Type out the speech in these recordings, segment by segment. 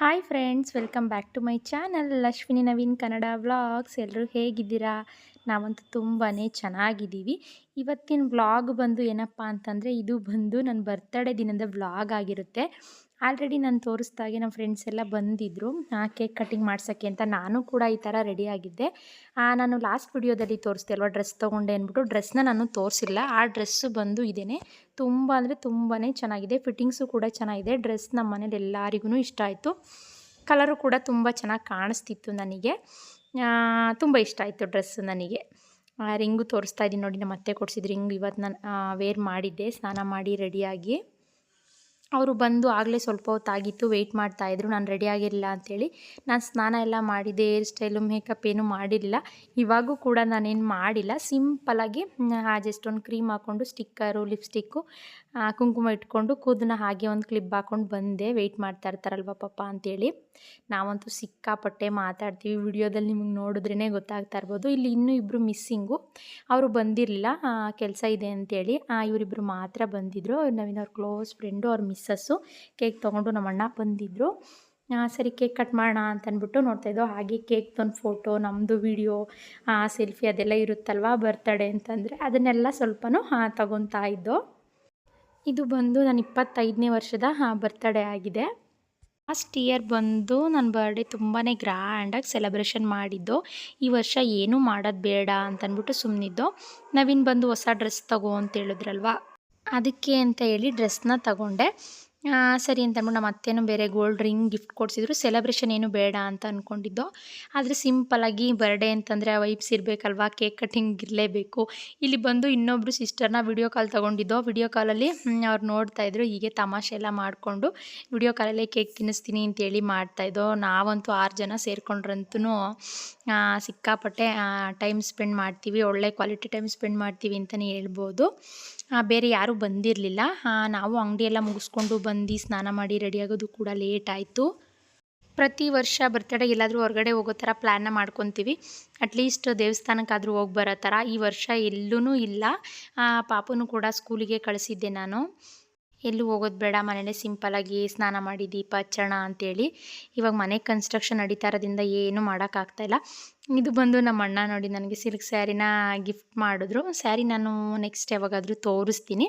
Hi friends welcome back to my channel Ashwini Naveen Kannada vlogs ಎಲ್ಲರೂ ಹೇಗಿದ್ದೀರಾ? ನಾವಂತೂ ತುಂಬಾ ಚೆನ್ನಾಗಿದ್ದೀವಿ. ಇವತ್ತಿನ ವ್ಲಾಗ್ ಬಂದು ಏನಪ್ಪ ಅಂತಂದರೆ, ಇದು ಬಂದು ನನ್ನ ಬರ್ತಡೇ ದಿನದ ವ್ಲಾಗ್ ಆಗಿರುತ್ತೆ. ಆಲ್ರೆಡಿ ನಾನು ತೋರಿಸ್ದಾಗೆ ನಮ್ಮ ಫ್ರೆಂಡ್ಸ್ ಎಲ್ಲ ಬಂದಿದ್ದರು ಕೇಕ್ ಕಟ್ಟಿಂಗ್ ಮಾಡ್ಸೋಕ್ಕೆ ಅಂತ ನಾನು ಕೂಡ ಈ ಥರ ರೆಡಿಯಾಗಿದ್ದೆ ನಾನು ಲಾಸ್ಟ್ ವಿಡಿಯೋದಲ್ಲಿ ತೋರಿಸ್ದೆ ಅಲ್ವಾ ಡ್ರೆಸ್ ತೊಗೊಂಡೆ ಅಂದ್ಬಿಟ್ಟು. ಡ್ರೆಸ್ನ ನಾನು ತೋರಿಸಿಲ್ಲ. ಆ ಡ್ರೆಸ್ಸು ಬಂದು ಇದೇನೆ. ತುಂಬ ಅಂದರೆ ತುಂಬಾ ಚೆನ್ನಾಗಿದೆ. ಫಿಟ್ಟಿಂಗ್ಸು ಕೂಡ ಚೆನ್ನಾಗಿದೆ. ಡ್ರೆಸ್ ನಮ್ಮ ಮನೇಲಿ ಎಲ್ಲರಿಗೂ ಇಷ್ಟ ಆಯಿತು. ಕಲರು ಕೂಡ ತುಂಬ ಚೆನ್ನಾಗಿ ಕಾಣಿಸ್ತಿತ್ತು ನನಗೆ. ತುಂಬ ಇಷ್ಟ ಆಯಿತು ಡ್ರೆಸ್ಸು ನನಗೆ. ರಿಂಗು ತೋರಿಸ್ತಾ ಇದ್ದೀನಿ ನೋಡಿ ನಮ್ಮ ಅತ್ತೆ ಕೊಡಿಸಿದ ರಿಂಗ್ ಇವತ್ತು ನಾನು ವೇರ್ ಮಾಡಿದ್ದೆ. ಸ್ನಾನ ಮಾಡಿ ರೆಡಿಯಾಗಿ ಅವರು ಬಂದು ಆಗಲೇ ಸ್ವಲ್ಪ ಹೊತ್ತಾಗಿತ್ತು ವೆಯ್ಟ್ ಮಾಡ್ತಾಯಿದ್ರು ನಾನು ರೆಡಿ ಆಗಿರಲಿಲ್ಲ ಅಂಥೇಳಿ ನಾನು ಸ್ನಾನ ಎಲ್ಲ ಮಾಡಿದೆ ಹೇರ್ ಸ್ಟೈಲು ಮೇಕಪ್ ಏನು ಮಾಡಿರಲಿಲ್ಲ. ಇವಾಗೂ ಕೂಡ ನಾನೇನು ಮಾಡಿಲ್ಲ. ಸಿಂಪಲಾಗಿ ಜಸ್ಟ್ ಒಂದು ಕ್ರೀಮ್ ಹಾಕ್ಕೊಂಡು ಸ್ಟಿಕ್ಕರು ಲಿಪ್ಸ್ಟಿಕ್ಕು ಕುಂಕುಮ ಇಟ್ಕೊಂಡು ಕೂದನ್ನ ಹಾಗೆ ಒಂದು ಕ್ಲಿಪ್ ಹಾಕ್ಕೊಂಡು ಬಂದೆ. ವೆಯ್ಟ್ ಮಾಡ್ತಾ ಇರ್ತಾರಲ್ವ ಪಾಪ ಅಂತೇಳಿ. ನಾವಂತೂ ಸಿಕ್ಕಾಪಟ್ಟೆ ಮಾತಾಡ್ತೀವಿ. ವಿಡಿಯೋದಲ್ಲಿ ನಿಮಗೆ ನೋಡಿದ್ರೇ ಗೊತ್ತಾಗ್ತಾ ಇರ್ಬೋದು. ಇಲ್ಲಿ ಇನ್ನೂ ಇಬ್ಬರು ಮಿಸ್ಸಿಂಗು ಅವರು ಬಂದಿರಲಿಲ್ಲ. ಕೆಲಸ ಇದೆ ಅಂತೇಳಿ. ಇವರಿಬ್ಬರು ಮಾತ್ರ ಬಂದಿದ್ದರು ನವೀನ್ ಅವ್ರ ಕ್ಲೋಸ್ ಫ್ರೆಂಡು ಅವ್ರ ಮಿಸ್ಸಸ್ಸು ಕೇಕ್ ತೊಗೊಂಡು ನಮ್ಮ ಅಣ್ಣ ಬಂದಿದ್ದರು ಸರಿ ಕೇಕ್ ಕಟ್ ಮಾಡೋಣ ಅಂತಂದ್ಬಿಟ್ಟು ನೋಡ್ತಾಯಿದ್ದೋ ಹಾಗೆ ಕೇಕ್ದೊಂದು ಫೋಟೋ ನಮ್ಮದು ವಿಡಿಯೋ ಸೆಲ್ಫಿ ಅದೆಲ್ಲ ಇರುತ್ತಲ್ವ ಬರ್ತಡೇ ಅಂತಂದರೆ ಅದನ್ನೆಲ್ಲ ಸ್ವಲ್ಪನೂ ತಗೊತಾ ಇದ್ದೋ. ಇದು ಬಂದು ನಾನು ಇಪ್ಪತ್ತೈದನೇ ವರ್ಷದ ಬರ್ತಡೇ ಆಗಿದೆ. ಲಾಸ್ಟ್ ಇಯರ್ ಬಂದು ನನ್ನ ಬರ್ಡೇ ತುಂಬಾ ಗ್ರ್ಯಾಂಡಾಗಿ ಸೆಲೆಬ್ರೇಷನ್ ಮಾಡಿದ್ದು, ಈ ವರ್ಷ ಏನೂ ಮಾಡೋದು ಬೇಡ ಅಂತಂದ್ಬಿಟ್ಟು ಸುಮ್ಮನಿದ್ದು ನವೀನ್ ಬಂದು ಹೊಸ ಡ್ರೆಸ್ ತಗೋ ಅಂತ ಹೇಳಿದ್ರಲ್ವ? ಅದಕ್ಕೆ ಅಂತ ಹೇಳಿ ಡ್ರೆಸ್ನ ತಗೊಂಡೆ. ಸರಿ ಅಂತ ಅಂದ್ಬಿಟ್ಟು ನಮ್ಮ ಅತ್ತೆನೂ ಬೇರೆ ಗೋಲ್ಡ್ ರಿಂಗ್ ಗಿಫ್ಟ್ ಕೊಡಿಸಿದ್ರು. ಸೆಲೆಬ್ರೇಷನ್ ಏನು ಬೇಡ ಅಂತ ಅಂದ್ಕೊಂಡಿದ್ದೋ ಆದರೆ ಸಿಂಪಲಾಗಿ ಬರ್ಡೇ ಅಂತಂದರೆ ವೈಬ್ಸ್ ಇರಬೇಕಲ್ವಾ? ಕೇಕ್ ಕಟ್ಟಿಂಗ್ ಇರಲೇಬೇಕು. ಇಲ್ಲಿ ಬಂದು ಇನ್ನೊಬ್ಬರು ಸಿಸ್ಟರ್ನ ವಿಡಿಯೋ ಕಾಲ್ ತೊಗೊಂಡಿದ್ದೋ. ವಿಡಿಯೋ ಕಾಲಲ್ಲಿ ಅವ್ರು ನೋಡ್ತಾಯಿದ್ರು ಹೀಗೆ ತಮಾಷೆ ಎಲ್ಲ ಮಾಡಿಕೊಂಡು ವಿಡಿಯೋ ಕಾಲಲ್ಲೇ ಕೇಕ್ ತಿನ್ನಿಸ್ತೀನಿ ಅಂತೇಳಿ ಮಾಡ್ತಾಯಿದ್ದೋ ನಾವಂತೂ ಆರು ಜನ ಸೇರ್ಕೊಂಡ್ರಂತೂ ಸಿಕ್ಕಾಪಟ್ಟೆ ಟೈಮ್ ಸ್ಪೆಂಡ್ ಮಾಡ್ತೀವಿ. ಒಳ್ಳೆ ಕ್ವಾಲಿಟಿ ಟೈಮ್ ಸ್ಪೆಂಡ್ ಮಾಡ್ತೀವಿ ಅಂತಲೇ ಹೇಳ್ಬೋದು. ಬೇರೆ ಯಾರೂ ಬಂದಿರಲಿಲ್ಲ. ನಾವು ಅಂಗಡಿಯೆಲ್ಲ ಮುಗಿಸ್ಕೊಂಡು ಬಂದು ಸ್ನಾನ ಮಾಡಿ ರೆಡಿಯಾಗೋದು ಕೂಡ ಲೇಟ್ ಆಯಿತು. ಪ್ರತಿ ವರ್ಷ ಬರ್ತಡೇ ಎಲ್ಲಾದರೂ ಹೊರಗಡೆ ಹೋಗೋ ಥರ ಪ್ಲ್ಯಾನ್ನ ಮಾಡ್ಕೊತೀವಿ. ಅಟ್ಲೀಸ್ಟ್ ದೇವಸ್ಥಾನಕ್ಕಾದರೂ ಹೋಗಿ ಬರೋ ಥರ ಈ ವರ್ಷ ಎಲ್ಲೂ ಇಲ್ಲ. ಪಾಪನೂ ಕೂಡ ಸ್ಕೂಲಿಗೆ ಕಳಿಸಿದ್ದೆ ನಾನು. ಎಲ್ಲೂ ಹೋಗೋದು ಬೇಡ, ಮನೇಲೆ ಸಿಂಪಲಾಗಿ ಸ್ನಾನ ಮಾಡಿ ದೀಪ ಹಚ್ಚೋಣ ಅಂತೇಳಿ ಇವಾಗ ಮನೆ ಕನ್ಸ್ಟ್ರಕ್ಷನ್ ನಡೀತಾ ಇರೋದ್ರಿಂದ ಏನೂ ಮಾಡೋಕ್ಕಾಗ್ತಾಯಿಲ್ಲ ಇದು ಬಂದು ನಮ್ಮ ಅಣ್ಣ ನೋಡಿ ನನಗೆ ಸಿಲ್ಕ್ ಸ್ಯಾರಿನ ಗಿಫ್ಟ್ ಮಾಡಿದ್ರು. ಸ್ಯಾರಿ ನಾನು ನೆಕ್ಸ್ಟ್ ಯಾವಾಗಾದರೂ ತೋರಿಸ್ತೀನಿ.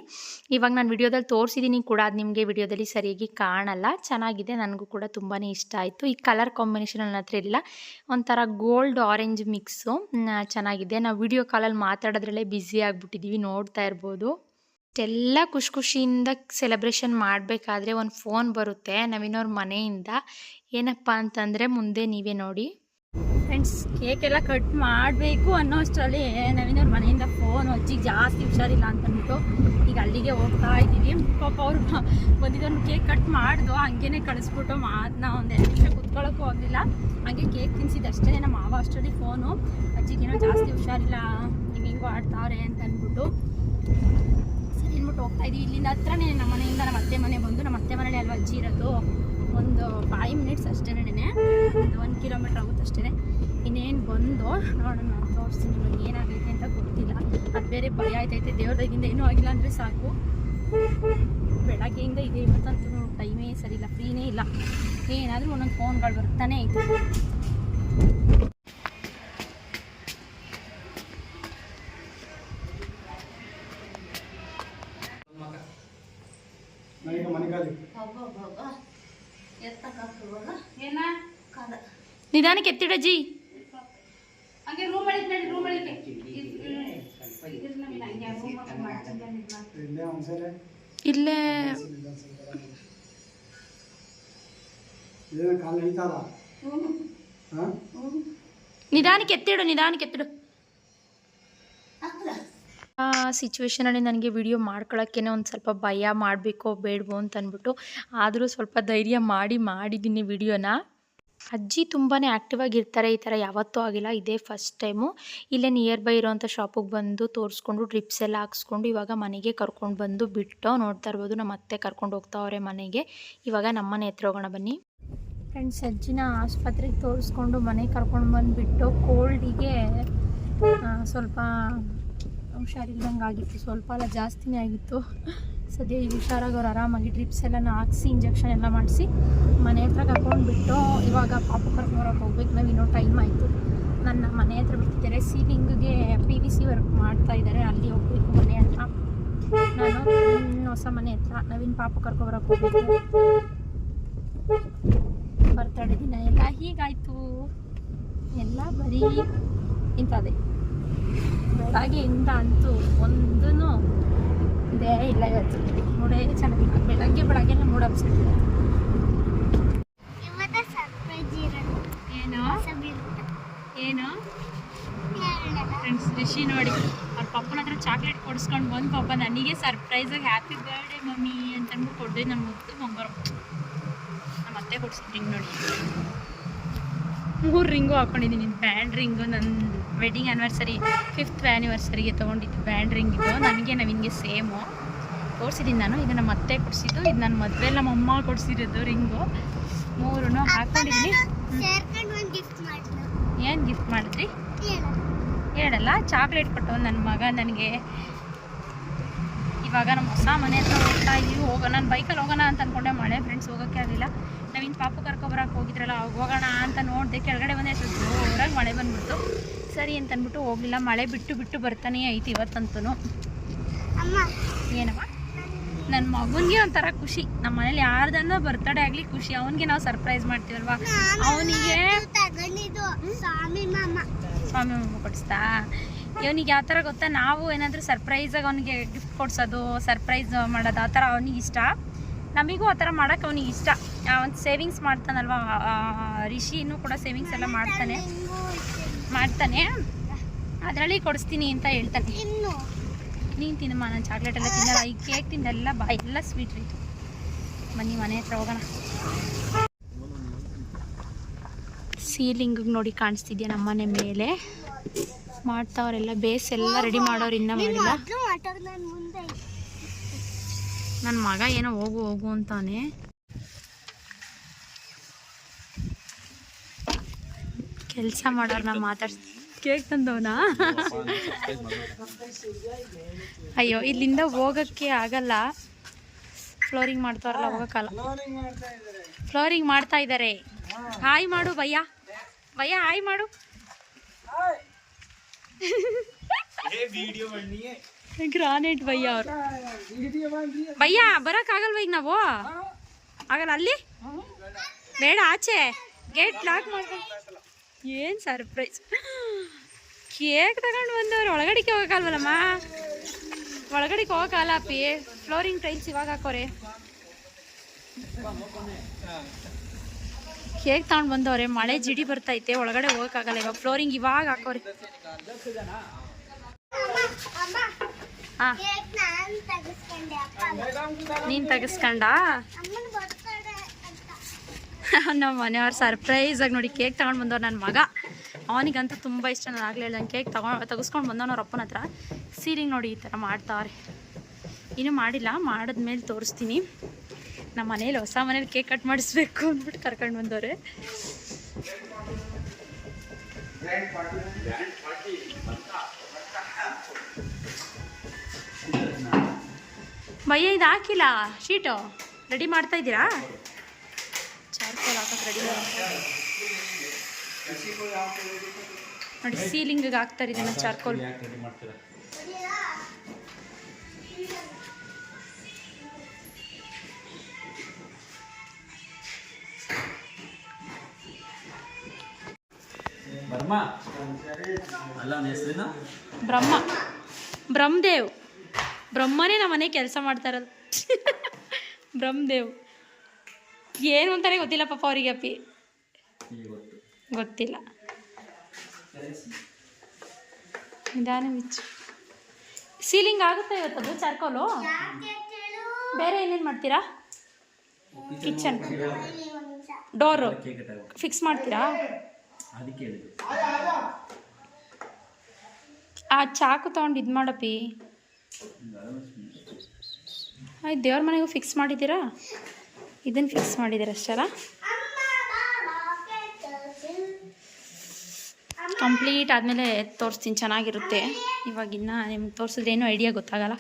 ಇವಾಗ ನಾನು ವಿಡಿಯೋದಲ್ಲಿ ತೋರಿಸಿದ್ದೀನಿ ಕೂಡ, ಅದು ನಿಮಗೆ ವಿಡಿಯೋದಲ್ಲಿ ಸರಿಯಾಗಿ ಕಾಣಲ್ಲ. ಚೆನ್ನಾಗಿದೆ, ನನಗೂ ಕೂಡ ತುಂಬಾ ಇಷ್ಟ ಆಯಿತು. ಈ ಕಲರ್ ಕಾಂಬಿನೇಷನ್ ನನ್ನ ಹತ್ರ ಇಲ್ಲ. ಒಂಥರ ಗೋಲ್ಡ್ ಆರೆಂಜ್ ಮಿಕ್ಸು ಚೆನ್ನಾಗಿದೆ. ನಾವು ವಿಡಿಯೋ ಕಾಲಲ್ಲಿ ಮಾತಾಡೋದ್ರಲ್ಲೇ ಬ್ಯುಸಿ ಆಗಿಬಿಟ್ಟಿದ್ದೀವಿ ನೋಡ್ತಾ ಇರ್ಬೋದು. ಇಷ್ಟೆಲ್ಲ ಖುಷಿ ಖುಷಿಯಿಂದ ಸೆಲೆಬ್ರೇಷನ್ ಮಾಡಬೇಕಾದ್ರೆ ಒಂದು ಫೋನ್ ಬರುತ್ತೆ ನವೀನವ್ರ ಮನೆಯಿಂದ. ಏನಪ್ಪ ಅಂತಂದರೆ ಮುಂದೆ ನೀವೇ ನೋಡಿ. ಫ್ರೆಂಡ್ಸ್ ಕೇಕ್ ಎಲ್ಲ ಕಟ್ ಮಾಡಬೇಕು ಅನ್ನೋ ಅಷ್ಟರಲ್ಲಿ ನವೀನವ್ರ ಮನೆಯಿಂದ ಫೋನ್ ಅಜ್ಜಿಗೆ ಜಾಸ್ತಿ ಹುಷಾರಿಲ್ಲ ಅಂತಂದ್ಬಿಟ್ಟು ಈಗ ಅಲ್ಲಿಗೆ ಹೋಗ್ತಾ ಇದ್ದೀವಿ. ಪಾಪ ಅವರು ಬಂದಿದ್ದನ್ನು ಕೇಕ್ ಕಟ್ ಮಾಡ್ದು ಹಂಗೇನೆ ಕಳಿಸ್ಬಿಟ್ಟು ಮಾತನ್ನ ಒಂದು ಎರಡು ನಿಮಿಷ ಕುತ್ಕೊಳ್ಳೋಕ್ಕೂ ಆಗಲಿಲ್ಲ. ಹಾಗೆ ಕೇಕ್ ತಿನ್ಸಿದ್ದು ಅಷ್ಟೇ ನಮ್ಮ ಮಾವ ಅಷ್ಟರಲ್ಲಿ ಫೋನು ಅಜ್ಜಿಗೇನೋ ಜಾಸ್ತಿ ಹುಷಾರಿಲ್ಲ, ಹಿಂಗೆ ಹಿಂಗೂ ಆಡ್ತಾವ್ರೆ ಅಂತ ಅಂದ್ಬಿಟ್ಟು ಅಂದ್ಬಿಟ್ಟು ಹೋಗ್ತಾ ಇದ್ದೀವಿ. ಇಲ್ಲಿಂದ ಹತ್ರನೇ ನಮ್ಮ ಮನೆಯಿಂದ ನಮ್ಮ ಅತ್ತೆ ಮನೆ ಬಂದು ನಮ್ಮ ಅತ್ತೆ ಮನೇಲಿ ಅಲ್ವಾ ಅಜ್ಜಿ ಇರೋದು? ಒಂದು ಫೈವ್ ಮಿನಿಟ್ಸ್ ಅಷ್ಟೇ ಒಂದು ಒಂದು ಕಿಲೋಮೀಟ್ರ್ ಆಗುತ್ತೆ ಅಷ್ಟೇ. ಇನ್ನೇನು ಬಂದು ನೋಡೋಣ, ತೋರಿಸ್ತೀನಿ ನಿಮಗೆ ಏನಾಗೈತೆ ಅಂತ ಗೊತ್ತಿಲ್ಲ. ಅದು ಬೇರೆ ಭಯ ಆಯ್ತೈತೆ. ದೇವ್ರದಾಗಿಂದ ಏನೂ ಆಗಿಲ್ಲ ಅಂದರೆ ಸಾಕು. ಬೆಳಗ್ಗೆಯಿಂದ ಇದೆ, ಇವತ್ತಂತೂ ಟೈಮೇ ಸರಿ ಇಲ್ಲ ಫ್ರೀನೇ ಇಲ್ಲ. ಏನಾದರೂ ಒಂದೊಂದು ಫೋನ್ಗಳು ಬರ್ತಾನೆ ಐತೆ ನಿಧಾನಕ್ಕೆ ಎತ್ತಿಡಜ್ಜಿ ಹಂಗೆ ರೂಮ್ ಒಳಗೆ ನಡಿ ರೂಮ್ ಒಳಗೆ ಇಲ್ಲೇ ನಿಧಾನಕ್ಕೆ ಎತ್ತಿಡು ನಿಧಾನಕ್ಕೆ ಎತ್ತಿಡು. ಸಿಚುವೇಶನಲ್ಲಿ ನನಗೆ ವಿಡಿಯೋ ಮಾಡ್ಕೊಳ್ಳೋಕ್ಕೇ ಒಂದು ಸ್ವಲ್ಪ ಭಯ, ಮಾಡಬೇಕೋ ಬೇಡವೋ ಅಂತ ಅಂದ್ಬಿಟ್ಟು ಆದರೂ ಸ್ವಲ್ಪ ಧೈರ್ಯ ಮಾಡಿ ಮಾಡಿದ್ದೀನಿ ವಿಡಿಯೋನ ಅಜ್ಜಿ ತುಂಬಾ ಆ್ಯಕ್ಟಿವ್ ಆಗಿರ್ತಾರೆ ಈ ಥರ ಯಾವತ್ತೂ ಆಗಿಲ್ಲ. ಇದೇ ಫಸ್ಟ್ ಟೈಮು ಇಲ್ಲೇ ನಿಯರ್ ಬೈ ಇರೋವಂಥ ಶಾಪಿಗೆ ಬಂದು ತೋರಿಸ್ಕೊಂಡು ಡ್ರಿಪ್ಸ್ ಎಲ್ಲ ಹಾಕ್ಸ್ಕೊಂಡು ಇವಾಗ ಮನೆಗೆ ಕರ್ಕೊಂಡು ಬಂದು ಬಿಟ್ಟು ನೋಡ್ತಾ ಇರ್ಬೋದು. ನಮ್ಮ ಅತ್ತೆ ಕರ್ಕೊಂಡು ಹೋಗ್ತಾವ್ರೆ ಮನೆಗೆ. ಇವಾಗ ನಮ್ಮನೆ ಹತ್ರ ಹೋಗೋಣ ಬನ್ನಿ. ಫ್ರೆಂಡ್ಸ್ ಅಜ್ಜಿನ ಆಸ್ಪತ್ರೆಗೆ ತೋರಿಸ್ಕೊಂಡು ಮನೆಗೆ ಕರ್ಕೊಂಡು ಬಂದುಬಿಟ್ಟು ಕೋಲ್ಡಿಗೆ ಸ್ವಲ್ಪ ಹುಷಾರಿಲ್ದಂಗೆ ಆಗಿತ್ತು. ಸ್ವಲ್ಪ ಎಲ್ಲ ಜಾಸ್ತಿನೇ ಆಗಿತ್ತು. ಸದ್ಯ ಈಗ ಹುಷಾರಾಗಿ ಅವ್ರು ಆರಾಮಾಗಿ ಡ್ರಿಪ್ಸ್ ಎಲ್ಲ ಹಾಕ್ಸಿ ಇಂಜೆಕ್ಷನ್ ಎಲ್ಲ ಮಾಡಿಸಿ ಮನೆ ಹತ್ರ ಕರ್ಕೊಂಡ್ಬಿಟ್ಟು ಇವಾಗ ಪಾಪು ಕರ್ಕೊಂಬರಕ್ಕೆ ಹೋಗ್ಬೇಕು. ನಾವು ಇನ್ನೂ ಟೈಮ್ ಆಯಿತು. ನನ್ನ ಮನೆ ಹತ್ರ ಬಿಡ್ತಿದ್ದಾರೆ ಸೀಲಿಂಗ್ಗೆ ಪಿ ವಿ ಸಿ ವರ್ಕ್ ಮಾಡ್ತಾ ಇದ್ದಾರೆ. ಅಲ್ಲಿ ಹೋಗ್ಬೇಕು ಮನೆ ಹತ್ರ. ನಾನು ಹೊಸ ಮನೆ ಹತ್ರ. ನವೀನ್ ಪಾಪು ಕರ್ಕೊಬರಕ್ಕೆ ಹೋಗ್ಬೇಕು. ಬರ್ತಡೇ ದಿನ ಎಲ್ಲ ಹೀಗಾಯಿತು. ಎಲ್ಲ ಬರೀ ಇಂಥದ್ದೇ. ಬೆಳಗ್ಗೆಯಿಂದ ಅಂತೂ ಒಂದೂ ಇದೇ ಇಲ್ಲ ಇವತ್ತು ಮೂಡೇ ಚೆನ್ನಾಗಿಲ್ಲ ಬೆಳಗ್ಗೆ ಬೆಳಗ್ಗೆಲ್ಲ ಮೂಡ ಇರೋದು ಏನು? ಏನು ಫ್ರೆಂಡ್ಸ್ ರಿಷಿ ನೋಡಿ, ಅವ್ರ ಪಪ್ಪನ ಹತ್ರ ಚಾಕ್ಲೇಟ್ ಕೊಡಿಸ್ಕೊಂಡು ಬಂದು ಪಾಪ, ನನಗೆ ಸರ್ಪ್ರೈಸಾಗಿ ಹ್ಯಾಪಿ ಬರ್ಡೇ ಮಮ್ಮಿ ಅಂತಂದು ಕೊಡ್ದೆ ನನ್ನ ಮುದ್ದು ಬಂಗಾರ. ನಮ್ಮ ಅತ್ತೆ ಕೊಡಿಸ್ತೀನಿ ನೋಡಿ. ಮೂರು ರಿಂಗು ಹಾಕೊಂಡಿದ್ದೀನಿ. Band ring. ನನ್ನ ವೆಡ್ಡಿಂಗ್ ಆ್ಯನಿವರ್ಸರಿ ಫಿಫ್ತ್ ಆ್ಯನಿವರ್ಸರಿಗೆ ತೊಗೊಂಡಿದ್ದು ಬ್ಯಾಂಡ್ ರಿಂಗ್ ಇದು ನನಗೆ ನವಿನ್ಗೆ ಸೇಮು. ತೋರಿಸಿದ್ದೀನಿ ನಾನು. ಇದು ನಮ್ಮ ಅತ್ತೆ ಕೊಡಿಸಿದ್ದು. ಇದು ನನ್ನ ಮದುವೆ ನಮ್ಮ ಅಮ್ಮ ಕೊಡಿಸಿರೋದು ರಿಂಗು. ಮೂರೂ ಹಾಕೊಂಡಿದ್ದೀನಿ ಏನು ಗಿಫ್ಟ್ ಮಾಡಿದ್ರಿ? ಹೇಳಲ್ಲ ಹೇಳಲ್ಲ ಚಾಕ್ಲೇಟ್ ಕೊಟ್ಟು ನನ್ನ ಮಗ ನನಗೆ ಇವಾಗ ನಮ್ಮ ಹೊಸ ಮನೆ ಹತ್ರ ಹೋಗ್ತಾ ಇದ್ದೀವಿ ಹೋಗೋಣ. ನಾನು ಬೈಕಲ್ಲಿ ಹೋಗೋಣ ಅಂತ ಅಂದ್ಕೊಂಡೆ ಮಳೆ ಫ್ರೆಂಡ್ಸ್ ಹೋಗೋಕ್ಕೆ ಆಗಲಿಲ್ಲ. ನಾವಿನ್ನು ಪಾಪು ಕರ್ಕೊಬರಕ್ಕೆ ಹೋಗಿದ್ರಲ್ಲ ಅವಾಗ ಹೋಗೋಣ ಅಂತ ನೋಡಿದೆ ಕೆಳಗಡೆ ಬಂದೆ ಸ್ವಲ್ಪ ಜೋರಾಗಿ ಮಳೆ ಬಂದ್ಬಿಡ್ತು. ಸರಿ ಅಂತ ಅಂದ್ಬಿಟ್ಟು ಹೋಗಲಿಲ್ಲ ಮಳೆ ಬಿಟ್ಟು ಬಿಟ್ಟು ಬರ್ತಾನೆ ಐತಿ ಇವತ್ತಂತೂ ಏನಮ್ಮ? ನನ್ನ ಮಗನಿಗೆ ಒಂಥರ ಖುಷಿ. ನಮ್ಮ ಮನೇಲಿ ಯಾರ್ದನ್ನ ಬರ್ತಡೇ ಆಗಲಿ ಖುಷಿ. ಅವನಿಗೆ ನಾವು ಸರ್ಪ್ರೈಸ್ ಮಾಡ್ತೀವಲ್ವಾ? ಅವನಿಗೆ ಸ್ವಾಮಿ ಮಾಮ. ಕೊಡಿಸ್ತಾ? ಇವನಿಗೆ ಯಾವ ಥರ ಗೊತ್ತಾ? ನಾವು ಏನಾದರೂ ಸರ್ಪ್ರೈಸಾಗಿ ಅವನಿಗೆ ಗಿಫ್ಟ್ ಕೊಡ್ಸೋದು ಸರ್ಪ್ರೈಸ್ ಮಾಡೋದು ಆ ಥರ ಅವನಿಗೆ ಇಷ್ಟ? ನಮಗೂ ಆ ಥರ ಮಾಡೋಕ್ಕೆ ಅವನಿಗೆ ಇಷ್ಟ. ಒಂದು ಸೇವಿಂಗ್ಸ್ ಮಾಡ್ತಾನಲ್ವ ರಿಷಿನೂ ಕೂಡ ಸೇವಿಂಗ್ಸ್ ಎಲ್ಲ ಮಾಡ್ತಾನೆ. ಮಾಡ್ತಾನೆ. ಅದರಲ್ಲಿ ಕೊಡಿಸ್ತೀನಿ ಅಂತ ಹೇಳ್ತಾನೆ. ನೀನು ತಿನ್ನಮ್ಮ, ನಾನು ಚಾಕ್ಲೇಟ್ ಎಲ್ಲ ತಿನ್ನಲ್ಲ. ಈ ಕೇಕ್ ತಿಂದೆಲ್ಲ ಬಾ ಎಲ್ಲ ಸ್ವೀಟ್ ರೀ ಬನ್ನಿ, ಮನೆ ಹತ್ರ ಹೋಗೋಣ. ಸೀಲಿಂಗಿಗೆ ನೋಡಿ ಕಾಣಿಸ್ತಿದ್ಯಾ ನಮ್ಮ ಮನೆ ಮೇಲೆ? ಮಾಡ್ತಾವ್ರೆಲ್ಲ ಬೇಸ್ ಎಲ್ಲ ರೆಡಿ ಮಾಡೋರು ಇನ್ನೂ ನೀನು ಮಾಡಿಲ್ಲ ಮೊದಲು ಮಾತಾಡ್ ನಾನು ಮುಂದೆ ಇದ್ದೆ. ನನ್ನ ಮಗ ಏನೋ ಹೋಗು ಹೋಗು ಅಂತಾನೆ. ಕೆಲಸ ಮಾಡೋರ್ನ ಮಾತಾಡ್ ಕೇಕ್ ತಂದವನಾ? ಅಯ್ಯೋ, ಇಲ್ಲಿಂದ ಹೋಗಕ್ಕೆ ಆಗಲ್ಲ. ಫ್ಲೋರಿಂಗ್ ಮಾಡ್ತಾರಲ್ಲ ಹೋಗಕ್ಕಲ್ಲ ಫ್ಲೋರಿಂಗ್ ಮಾಡ್ತಾ ಇದ್ದಾರೆ ಹಾಯ್ ಮಾಡು ಭಯ್ಯ. ಭಯ್ಯ, ಹಾಯ್ ಮಾಡು. ಗ್ರಾನೈಟ್ ಭಯ್ಯ ಅವರು. ಭಯ್ಯ, ಬರೋಕ್ಕಾಗಲ್ವ ಈಗ ನಾವು? ಆಗಲ್ಲ, ಅಲ್ಲಿ? ಬೇಡ, ಆಚೆ. ಗೇಟ್ ಲಾಕ್ ಮಾಡ್ಕೊಂಡು ಏನು ಸರ್ಪ್ರೈಸ್ ಕೇಕ್ ತಗೊಂಡು ಬಂದವ್ರು. ಒಳಗಡೆಗೆ ಹೋಗಕ್ಕಲ್ವಲ್ಲಮ್ಮ ಒಳಗಡೆಗೆ ಹೋಗಕ್ಕಲ್ಲ ಅಪ್ಪಿ. ಫ್ಲೋರಿಂಗ್ ಟೈಲ್ಸ್ ಇವಾಗ ಹಾಕೋರೆ. ಕೇಕ್ ತಗೊಂಡು ಬಂದವ್ರೆ, ಮಳೆ ಜಿಡಿ ಬರ್ತೈತೆ, ಒಳಗಡೆ ಹೋಗಕ್ಕಾಗಲ್ಲ, ಇವಾಗ ಫ್ಲೋರಿಂಗ್ ಇವಾಗ ಹಾಕೋರೆ. ನಾನು ತೆಗಿಸ್ಕೊಂಡೆ ಅಪ್ಪ ನೀನು ತೆಗಿಸ್ಕೊಂಡ? ಅಮ್ಮನ ಬರ್ತಡೆ ಅಂತ ನಮ್ಮ ಮನೆಯವ್ರು ಸರ್ಪ್ರೈಸಾಗಿ ನೋಡಿ ಕೇಕ್ ತಗೊಂಡು ಬಂದವ್ರು ನನ್ನ ಮಗ. ಅವನಿಗಂತೂ ತುಂಬ ಇಷ್ಟ ನಾನು ಆಗಲೇ ಹೇಳ್ದಂಗೆ ಕೇಕ್ ತಗೊಂಡು ತೆಗೆಸ್ಕೊಂಡು ಬಂದವನು ಅವ್ರ ಅಪ್ಪನ ಹತ್ರ. ಸೀಲಿಂಗ್ ನೋಡಿ ಈ ಥರ ಮಾಡ್ತಾವ್ರೆ. ಇನ್ನೂ ಮಾಡಿಲ್ಲ ಮಾಡಿದ್ಮೇಲೆ ತೋರಿಸ್ತೀನಿ. ನಮ್ಮ ಮನೇಲಿ ಹೊಸ ಮನೇಲಿ ಕೇಕ್ ಕಟ್ ಮಾಡಿಸ್ಬೇಕು ಅಂದ್ಬಿಟ್ಟು ಕರ್ಕೊಂಡು ಬಂದವ್ರೆ. ಭಯ್ಯ ಇದು ಹಾಕಿಲ್ಲ ಶೀಟು. ರೆಡಿ ಮಾಡ್ತಾ ಇದ್ದೀರಾ? ಚಾರ್ಕೋಲ್ ಹಾಕಕ್ಕೆ ರೆಡಿ ನೋಡಿ ಸೀಲಿಂಗಿಗೆ ಹಾಕ್ತಾರೆ ಇದನ್ನು ಚಾರ್ಕೋಲ್. ಬ್ರಹ್ಮ. ಬ್ರಹ್ಮದೇವ್. ಬ್ರಹ್ಮನೇ ನಮ್ಮ ಮನೆ ಕೆಲಸ ಮಾಡ್ತಾರಲ್ಲ ಬ್ರಹ್ಮದೇವ್. ಏನು ಅಂತಾನೆ ಗೊತ್ತಿಲ್ಲ ಪಾಪ ಅವರಿಗೆ ಅಪ್ಪಿ. ಗೊತ್ತಿಲ್ಲ. ನಿಧಾನ ಮಿಚ್ಚು. ಸೀಲಿಂಗ್ ಆಗುತ್ತೆ ಇವತ್ತದು ಚಾರ್ಕೋಲು? ಬೇರೆ ಏನೇನು ಮಾಡ್ತೀರಾ? ಕಿಚನ್ ಡೋರು ಫಿಕ್ಸ್ ಮಾಡ್ತೀರಾ? ಆ ಚಾಕು ತಗೊಂಡು ಇದು ಮಾಡಪ್ಪಿ. ಆಯ್ತು ದೇವ್ರ ಮನೆಗೂ ಫಿಕ್ಸ್ ಮಾಡಿದ್ದೀರಾ? ಇದನ್ನು ಫಿಕ್ಸ್ ಮಾಡಿದ್ದೀರಾ ಅಷ್ಟಲ್ಲ? ಕಂಪ್ಲೀಟ್ ಆದಮೇಲೆ ತೋರಿಸ್ತೀನಿ, ಚೆನ್ನಾಗಿರುತ್ತೆ. ಇವಾಗಿನ್ನ ನಿಮ್ಗೆ ತೋರಿಸಿದ್ರೆ ಏನೂ ಐಡಿಯಾ ಗೊತ್ತಾಗಲ್ಲ.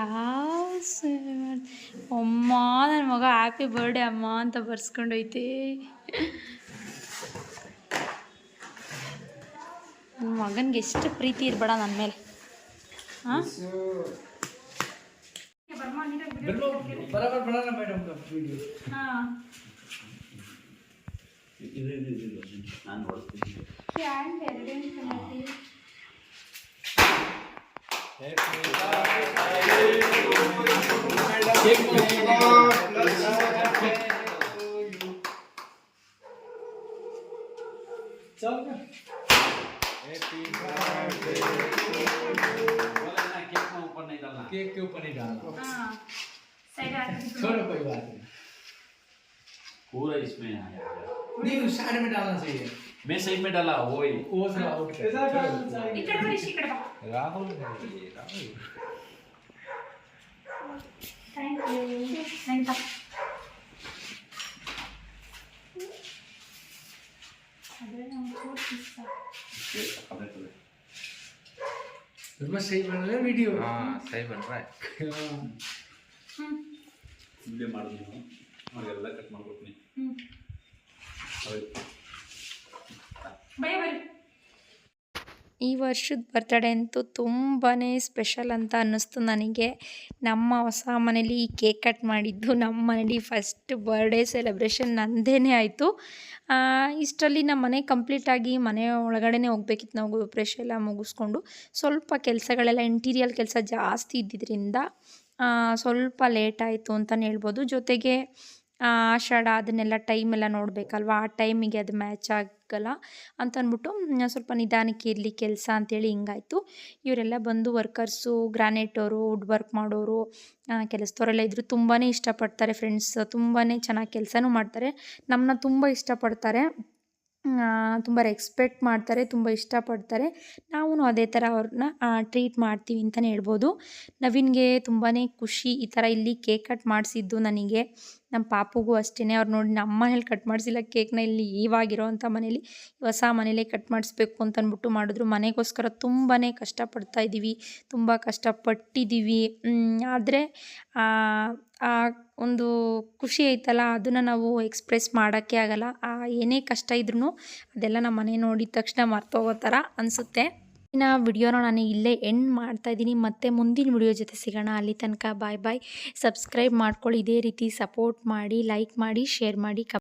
ಯಾವ ಅಮ್ಮ ನನ್ನ ಮಗ ಹ್ಯಾಪಿ ಬರ್ಡೇ ಅಮ್ಮ ಅಂತ ಬರ್ಸ್ಕೊಂಡೋಯ್ತೆ. ನನ್ನ ಮಗನಿಗೆ ಎಷ್ಟು ಪ್ರೀತಿ ಇರಬೇಡ ನನ್ನ ಮೇಲೆ. हाँ? बराबर बनाना मैडम का वीडियो। हाँ। इधर इधर नान वर्ष क्या है? प्रेसिडेंट समिति happy birthday to you madam ऊपर ही डालना छोड़ो कोई बात नहीं। पूरा इसमें नहीं उस साइड में डालना चाहिए। मैं सही में डाला वो ही। वो थोड़ा आउट कर इधर पर इसी कर Rahul Rahul. Thank you thank you अबे हम छोड़ दिया अबे तो ತುಂಬಾ ಸೈ ವಿಡಿಯೋ ಹಾಂ ಸೈ ರಾಯ್ ಹಿಂದೆ ಮಾಡೋದು ನೀವು. ಎಲ್ಲ ಕಟ್ ಮಾಡ್ಕೊಡ್ತೀನಿ. ಹ್ಮ್. ಅವ್ರಿಗೆ- ಬೈ ಈ ವರ್ಷದ ಬರ್ತಡೇ ಅಂತೂ ತುಂಬಾ ಸ್ಪೆಷಲ್ ಅಂತ ಅನ್ನಿಸ್ತು ನನಗೆ. ನಮ್ಮ ಹೊಸ ಮನೇಲಿ ಕೇಕ್ ಕಟ್ ಮಾಡಿದ್ದು ನಮ್ಮ ಮನೇಲಿ ಫಸ್ಟ್ ಬರ್ಡೇ ಸೆಲೆಬ್ರೇಷನ್ ನಂದೇ ಆಯಿತು. ಇಷ್ಟರಲ್ಲಿ ನಮ್ಮ ಮನೆ ಕಂಪ್ಲೀಟಾಗಿ ಮನೆ ಒಳಗಡೆನೇ ಹೋಗ್ಬೇಕಿತ್ತು ನಾವು ಫ್ರೆಶ್ ಎಲ್ಲ ಮುಗಿಸ್ಕೊಂಡು. ಸ್ವಲ್ಪ ಕೆಲಸಗಳೆಲ್ಲ ಇಂಟೀರಿಯಲ್ ಕೆಲಸ ಜಾಸ್ತಿ ಇದ್ದಿದ್ದರಿಂದ ಸ್ವಲ್ಪ ಲೇಟ್ ಆಯಿತು ಅಂತಲೇ ಹೇಳ್ಬೋದು. ಜೊತೆಗೆ ಆಷಾಢ ಅದನ್ನೆಲ್ಲ ಟೈಮೆಲ್ಲ ನೋಡಬೇಕಲ್ವಾ? ಆ ಟೈಮಿಗೆ ಅದು ಮ್ಯಾಚ್ ಆಗಲ್ಲ ಅಂತ ಅಂದ್ಬಿಟ್ಟು ಸ್ವಲ್ಪ ನಿಧಾನಕ್ಕೆ ಇರಲಿ ಕೆಲಸ ಅಂತೇಳಿ ಹಿಂಗಾಯಿತು. ಇವರೆಲ್ಲ ಬಂದು ವರ್ಕರ್ಸು ಗ್ರಾನೈಟ್ ಅವರು ವುಡ್ ವರ್ಕ್ ಮಾಡೋರು ಕೆಲಸದವರೆಲ್ಲ ಇದ್ದರು ತುಂಬಾ ಇಷ್ಟಪಡ್ತಾರೆ ಫ್ರೆಂಡ್ಸ್ ತುಂಬಾ ಚೆನ್ನಾಗಿ ಕೆಲಸನೂ ಮಾಡ್ತಾರೆ. ನಮ್ಮನ್ನ ತುಂಬ ಇಷ್ಟಪಡ್ತಾರೆ. ತುಂಬ ರೆಸ್ಪೆಕ್ಟ್ ಮಾಡ್ತಾರೆ, ತುಂಬ ಇಷ್ಟಪಡ್ತಾರೆ. ನಾವು ಅದೇ ಥರ ಅವ್ರನ್ನ ಟ್ರೀಟ್ ಮಾಡ್ತೀವಿ ಅಂತಲೇ ಹೇಳ್ಬೋದು. ನವೀನ್ಗೆ ತುಂಬಾ ಖುಷಿ ಈ ಥರ ಇಲ್ಲಿ ಕೇಕ್ ಕಟ್ ಮಾಡಿಸಿದ್ದು ನನಗೆ. ನಮ್ಮ ಪಾಪುಗೂ ಅಷ್ಟೇ ಅವ್ರು ನೋಡಿ ನಮ್ಮ ಮನೇಲಿ ಕಟ್ ಮಾಡಿಸಿಲ್ಲ ಕೇಕ್ನ ಇಲ್ಲಿ ಇವಾಗಿರೋ ಅಂಥ ಮನೇಲಿ ಹೊಸ ಮನೇಲೇ ಕಟ್ ಮಾಡಿಸ್ಬೇಕು ಅಂತ ಅಂದ್ಬಿಟ್ಟು ಮಾಡಿದ್ರು. ಮನೆಗೋಸ್ಕರ ತುಂಬಾ ಕಷ್ಟಪಡ್ತಾ ಇದ್ದೀವಿ ತುಂಬ ಕಷ್ಟಪಟ್ಟಿದ್ದೀವಿ ಆದರೆ, ಆ ಒಂದು ಖುಷಿ ಐತಲ್ಲ, ಅದನ್ನು ನಾವು ಎಕ್ಸ್ಪ್ರೆಸ್ ಮಾಡೋಕ್ಕೆ ಆಗಲ್ಲ. ಏನೇ ಕಷ್ಟ ಇದ್ರೂ ಅದೆಲ್ಲ ನಮ್ಮ ಮನೆ ನೋಡಿದ ತಕ್ಷಣ ಮರ್ತೋಗೋ ಥರ ಅನಿಸುತ್ತೆ. ಇನ್ನು ವಿಡಿಯೋನ ನಾನು ಇಲ್ಲೇ ಎಂಡ್ ಮಾಡ್ತಾ ಇದ್ದೀನಿ. ಮತ್ತೆ ಮುಂದಿನ ವಿಡಿಯೋ ಜೊತೆ ಸಿಗೋಣ. ಅಲ್ಲಿ ತನಕ ಬಾಯ್ ಬಾಯ್ ಸಬ್ಸ್ಕ್ರೈಬ್ ಮಾಡ್ಕೊಳ್ಳಿ. ಇದೇ ರೀತಿ ಸಪೋರ್ಟ್ ಮಾಡಿ ಲೈಕ್ ಮಾಡಿ ಶೇರ್ ಮಾಡಿ